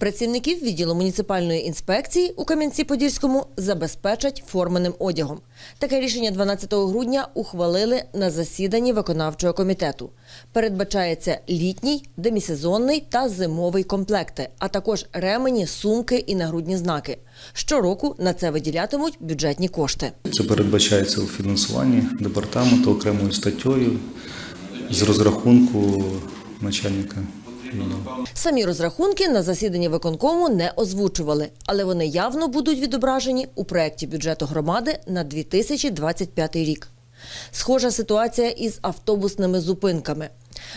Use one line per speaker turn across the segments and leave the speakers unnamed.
Працівників відділу муніципальної інспекції у Кам'янці-Подільському забезпечать форменим одягом. Таке рішення 12 грудня ухвалили на засіданні виконавчого комітету. Передбачається літній, демісезонний та зимовий комплекти, а також ремені, сумки і нагрудні знаки. Щороку на це виділятимуть бюджетні кошти.
Це передбачається у фінансуванні департаменту окремою статтею з розрахунку начальника.
Самі розрахунки на засіданні виконкому не озвучували, але вони явно будуть відображені у проєкті бюджету громади на 2025 рік. Схожа ситуація із автобусними зупинками.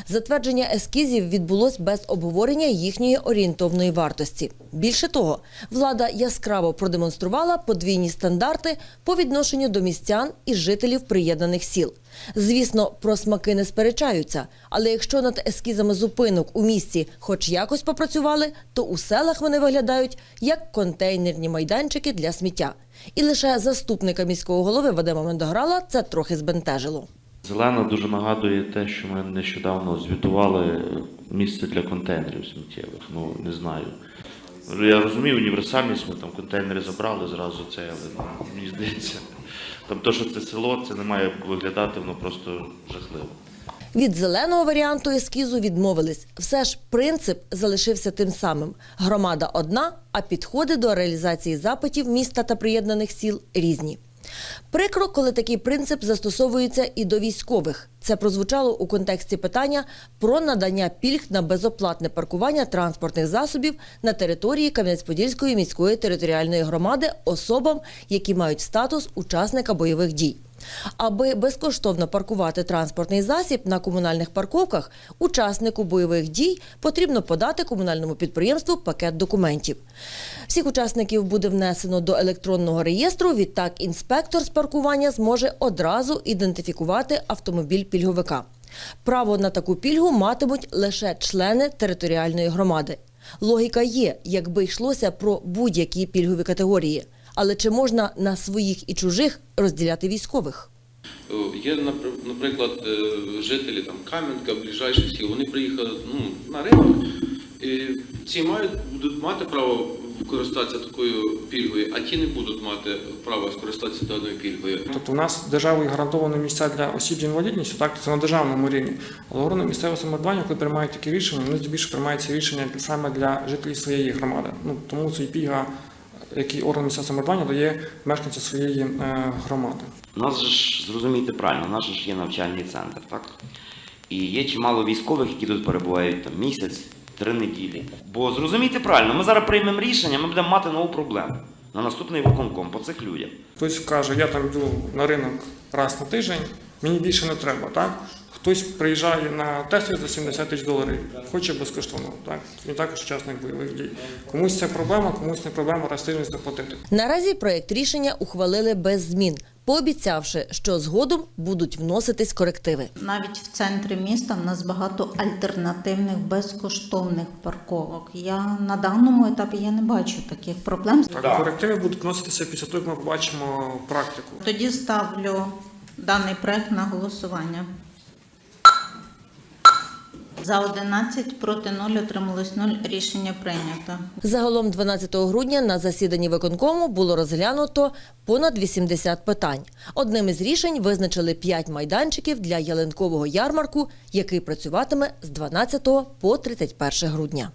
Затвердження ескізів відбулось без обговорення їхньої орієнтовної вартості. Більше того, влада яскраво продемонструвала подвійні стандарти по відношенню до містян і жителів приєднаних сіл. Звісно, про смаки не сперечаються, але якщо над ескізами зупинок у місті хоч якось попрацювали, то у селах вони виглядають як контейнерні майданчики для сміття. І лише заступника міського голови Вадима Мендограла це трохи збентежило.
Зелена дуже нагадує те, що ми нещодавно звітували місце для контейнерів сміттєвих. Ну не знаю. Я розумію універсальність, ми там контейнери забрали зразу це, але ну, мені здається, там то, що це село, це не має виглядати, воно просто жахливо.
Від зеленого варіанту ескізу відмовились. Все ж принцип залишився тим самим: громада одна, а підходи до реалізації запитів міста та приєднаних сіл різні. Прикро, коли такий принцип застосовується і до військових. Це прозвучало у контексті питання про надання пільг на безоплатне паркування транспортних засобів на території Кам'янець-Подільської міської територіальної громади особам, які мають статус учасника бойових дій. Аби безкоштовно паркувати транспортний засіб на комунальних парковках, учаснику бойових дій потрібно подати комунальному підприємству пакет документів. Всіх учасників буде внесено до електронного реєстру. Відтак інспектор з паркування зможе одразу ідентифікувати автомобіль пільговика. Право на таку пільгу матимуть лише члени територіальної громади. Логіка є, якби йшлося про будь-які пільгові категорії. Але чи можна на своїх і чужих розділяти військових?
Е, Є, напр- наприклад, е, жителі там Кам'янка, ближайших сіл, вони приїхали ну, на ринок, і ці мають, будуть мати право користатися такою пільгою, а ті не будуть мати права скористатися даною пільгою.
Тобто у нас державою гарантовані місця для осіб з інвалідністю, так це на державному рівні. Але органи місцевого самоврядування, коли приймають такі рішення, вони здебільшого приймають ці рішення саме для жителів своєї громади. Ну тому це і пільга, який орган місцевого самоврядування дає мешканцям своєї е, громади.
У нас ж зрозумійте правильно, у нас ж є навчальний центр, так? І є чимало військових, які тут перебувають там місяць, три неділі. Бо зрозумійте правильно, ми зараз приймемо рішення, ми будемо мати нову проблему на наступний виконком по цих людях.
Хтось каже, я там йду на ринок раз на тиждень, мені більше не треба, так? Хтось приїжджає на Теслі за 70 тисяч доларів, хоче безкоштовно, так? Він також учасник бойових дій. Комусь це проблема, комусь не проблема раз заплатити.
Наразі проєкт рішення ухвалили без змін, пообіцявши, що згодом будуть вноситись корективи.
Навіть в центрі міста в нас багато альтернативних безкоштовних парковок. Я на даному етапі я не бачу таких проблем.
Так, корективи будуть вноситися після того, як ми побачимо практику.
Тоді ставлю даний проект на голосування. За 11, проти 0, отрималось 0. Рішення прийнято.
Загалом 12 грудня на засіданні виконкому було розглянуто понад 80 питань. Одним із рішень визначили 5 майданчиків для ялинкового ярмарку, який працюватиме з 12 по 31 грудня.